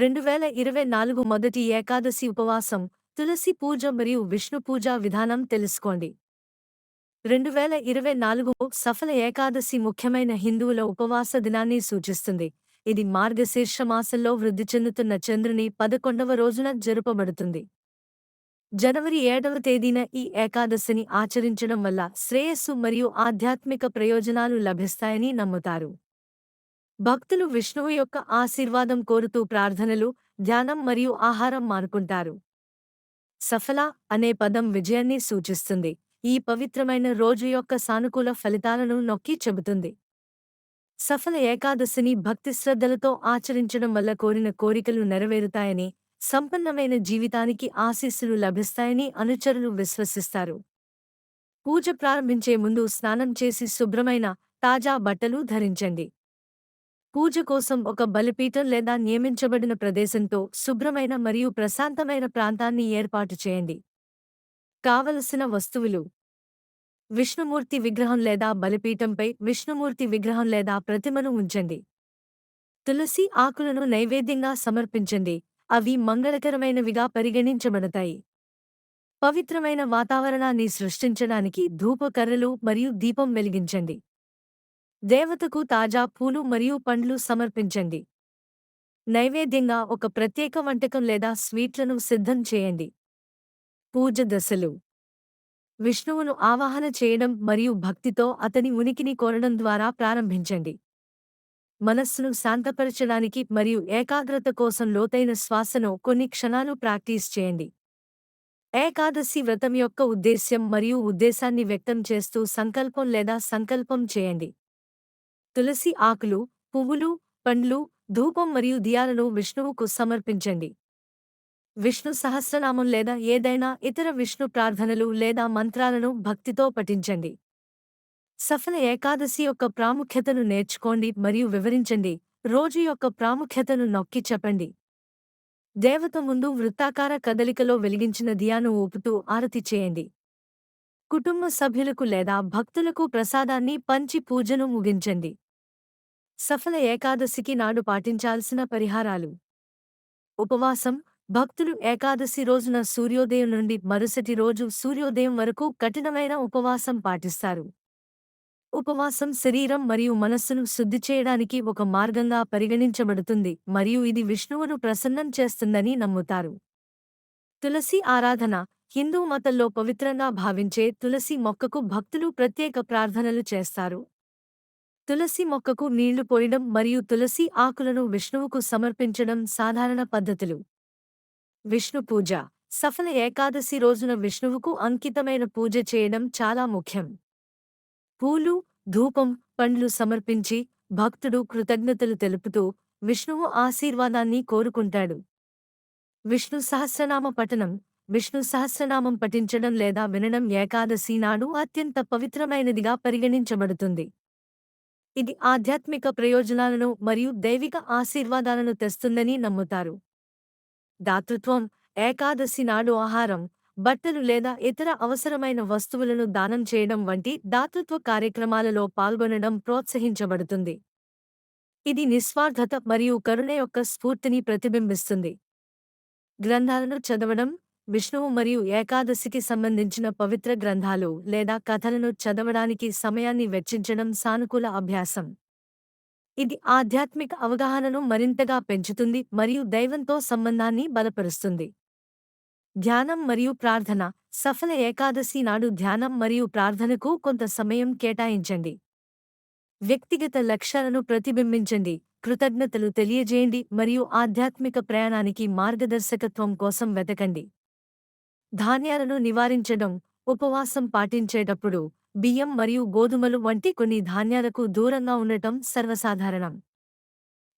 రెండు వేల ఇరవై నాలుగు మొదటి ఏకాదశి ఉపవాసం తులసి పూజ మరియు విష్ణు పూజ విధానం తెలుసుకోండి. రెండు వేల ఇరవై నాలుగు సఫల ఏకాదశి ముఖ్యమైన హిందువుల ఉపవాస దినాన్ని సూచిస్తుంది. ఇది మార్గశీర్ష మాసంలో వృద్ధి చెందుతున్న చంద్రుని పదకొండవ రోజున జరుపబడుతుంది. జనవరి ఏడవ తేదీన ఈ ఏకాదశిని ఆచరించడం వల్ల శ్రేయస్సు మరియు ఆధ్యాత్మిక ప్రయోజనాలు లభిస్తాయని నమ్ముతారు. భక్తులు విష్ణువు యొక్క ఆశీర్వాదం కోరుతూ ప్రార్థనలు ధ్యానం మరియు ఆహారం మానుకుంటారు. సఫల అనే పదం విజయాన్ని సూచిస్తుంది. ఈ పవిత్రమైన రోజు యొక్క సానుకూల ఫలితాలను నొక్కి చెబుతుంది. సఫల ఏకాదశిని భక్తి శ్రద్ధలతో ఆచరించడం వల్ల కోరిన కోరికలు నెరవేరుతాయని సంపన్నమైన జీవితానికి ఆశీస్సులు లభిస్తాయని అనుచరులు విశ్వసిస్తారు. పూజ ప్రారంభించే ముందు స్నానం చేసి శుభ్రమైన తాజా బట్టలు ధరించండి. పూజ కోసం ఒక బలిపీఠం లేదా నియమించబడిన ప్రదేశంతో శుభ్రమైన మరియు ప్రశాంతమైన ప్రాంతాన్ని ఏర్పాటు చేయండి. కావలసిన వస్తువులు. విష్ణుమూర్తి విగ్రహం లేదా బలిపీఠంపై విష్ణుమూర్తి విగ్రహం లేదా ప్రతిమను ఉంచండి. తులసి ఆకులను నైవేద్యంగా సమర్పించండి. అవి మంగళకరమైనవిగా పరిగణించబడతాయి. పవిత్రమైన వాతావరణాన్ని సృష్టించడానికి ధూపకర్రలు మరియు దీపం వెలిగించండి. దేవతకు తాజా పూలు మరియు పండ్లు సమర్పించండి. నైవేద్యంగా ఒక ప్రత్యేక వంటకం లేదా స్వీట్లను సిద్ధం చేయండి. పూజ దశలు. విష్ణువును ఆవాహన చేయడం మరియు భక్తితో అతని ఉనికిని కోరడం ద్వారా ప్రారంభించండి. మనస్సును శాంతపరచడానికి మరియు ఏకాగ్రత కోసం లోతైన శ్వాసను కొన్ని క్షణాలు ప్రాక్టీస్ చేయండి. ఏకాదశి వ్రతం యొక్క ఉద్దేశ్యం మరియు ఉద్దేశాన్ని వ్యక్తం చేస్తూ సంకల్పం లేదా సంకల్పం చేయండి. తులసి ఆకులు పువ్వులు పండ్లు ధూపం మరియు దియాలను విష్ణువుకు సమర్పించండి. విష్ణు సహస్రనామం లేదా ఏదైనా ఇతర విష్ణు ప్రార్థనలు లేదా మంత్రాలను భక్తితో పఠించండి. సఫల ఏకాదశి యొక్క ప్రాముఖ్యతను నేర్చుకోండి మరియు వివరించండి. రోజు యొక్క ప్రాముఖ్యతను నొక్కి చెప్పండి. దేవత ముందు వృత్తాకార కదలికలో వెలిగించిన దియాను ఊపుతూ ఆరతి చేయండి. కుటుంబ సభ్యులకు లేదా భక్తులకు ప్రసాదాన్ని పంచి పూజను ముగించండి. సఫల ఏకాదశికి నాడు పాటించాల్సిన పరిహారాలు. ఉపవాసం భక్తులు ఏకాదశి రోజున సూర్యోదయం నుండి మరుసటి రోజు సూర్యోదయం వరకు కఠినమైన ఉపవాసం పాటిస్తారు. ఉపవాసం శరీరం మరియు మనస్సును శుద్ధి చేయడానికి ఒక మార్గంగా పరిగణించబడుతుంది మరియు ఇది విష్ణువును ప్రసన్నం చేస్తుందని నమ్ముతారు. తులసి ఆరాధన హిందూ మతంలో పవిత్రంగా భావించే తులసి మొక్కకు భక్తులు ప్రత్యేక ప్రార్థనలు చేస్తారు. తులసి మొక్కకు నీళ్ళు పోయడం మరియు తులసి ఆకులను విష్ణువుకు సమర్పించడం సాధారణ పద్ధతులు. విష్ణు పూజ. సఫల ఏకాదశి రోజున విష్ణువుకు అంకితమైన పూజ చేయడం చాలా ముఖ్యం. పూలు ధూపం పండ్లు సమర్పించి భక్తుడు కృతజ్ఞతలు తెలుపుతూ విష్ణువు ఆశీర్వాదాన్ని కోరుకుంటాడు. విష్ణు సహస్రనామ పఠనం. విష్ణు సహస్రనామం పఠించడం లేదా వినడం ఏకాదశి నాడు అత్యంత పవిత్రమైనదిగా పరిగణించబడుతుంది. ఇది ఆధ్యాత్మిక ప్రయోజనాలను మరియు దైవిక ఆశీర్వాదాలను తెస్తుందని నమ్ముతారు. దాతృత్వం ఏకాదశి నాడు ఆహారం బట్టలు లేదా ఇతర అవసరమైన వస్తువులను దానం చేయడం వంటి దాతృత్వ కార్యక్రమాలలో పాల్గొనడం ప్రోత్సహించబడుతుంది. ఇది నిస్వార్థత మరియు కరుణ యొక్క స్ఫూర్తిని ప్రతిబింబిస్తుంది. గ్రంథాలను చదవడం విష్ణువు మరియు ఏకాదశికి సంబంధించిన పవిత్ర గ్రంథాలు లేదా కథలను చదవడానికి సమయాన్ని వెచ్చించడం సానుకూల అభ్యాసం. ఇది ఆధ్యాత్మిక అవగాహనను మరింతగా పెంచుతుంది మరియు దైవంతో సంబంధాన్ని బలపరుస్తుంది. ధ్యానం మరియు ప్రార్థన సఫల ఏకాదశి నాడు ధ్యానం మరియు ప్రార్థనకు కొంత సమయం కేటాయించండి. వ్యక్తిగత లక్ష్యాలను ప్రతిబింబించండి కృతజ్ఞతలు తెలియజేయండి మరియు ఆధ్యాత్మిక ప్రయాణానికి మార్గదర్శకత్వం కోసం వెతకండి. ధాన్యాలను నివారించడం ఉపవాసం పాటించేటప్పుడు బియ్యం మరియు గోధుమలు వంటి కొన్ని ధాన్యాలకు దూరంగా ఉండటం సర్వసాధారణం.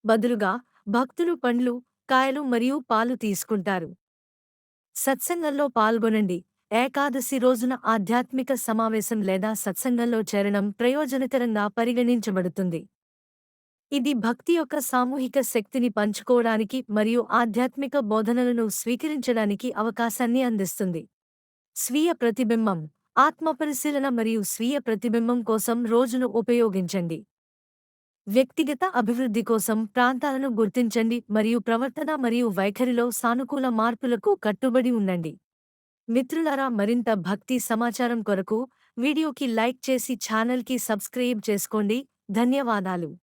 బదులుగా భక్తులు పండ్లు కాయలు మరియు పాలు తీసుకుంటారు. సత్సంగంలో పాల్గొనండి. ఏకాదశి రోజున ఆధ్యాత్మిక సమావేశం లేదా సత్సంగంలో చేరడం ప్రయోజనకరంగా పరిగణించబడుతుంది. ఇది భక్తి యొక్క సామూహిక శక్తిని పంచుకోవడానికి మరియు ఆధ్యాత్మిక బోధనలను స్వీకరించడానికి అవకాశాన్ని అందిస్తుంది. స్వీయ ప్రతిబింబం ఆత్మపరిశీలన మరియు స్వీయ ప్రతిబింబం కోసం రోజును ఉపయోగించండి. వ్యక్తిగత అభివృద్ధి కోసం ప్రాంతాలను గుర్తించండి మరియు ప్రవర్తన మరియు వైఖరిలో సానుకూల మార్పులకు కట్టుబడి ఉండండి. మిత్రులారా మరింత భక్తి సమాచారం కొరకు వీడియోకి లైక్ చేసి ఛానల్కి సబ్స్క్రైబ్ చేసుకోండి. ధన్యవాదాలు.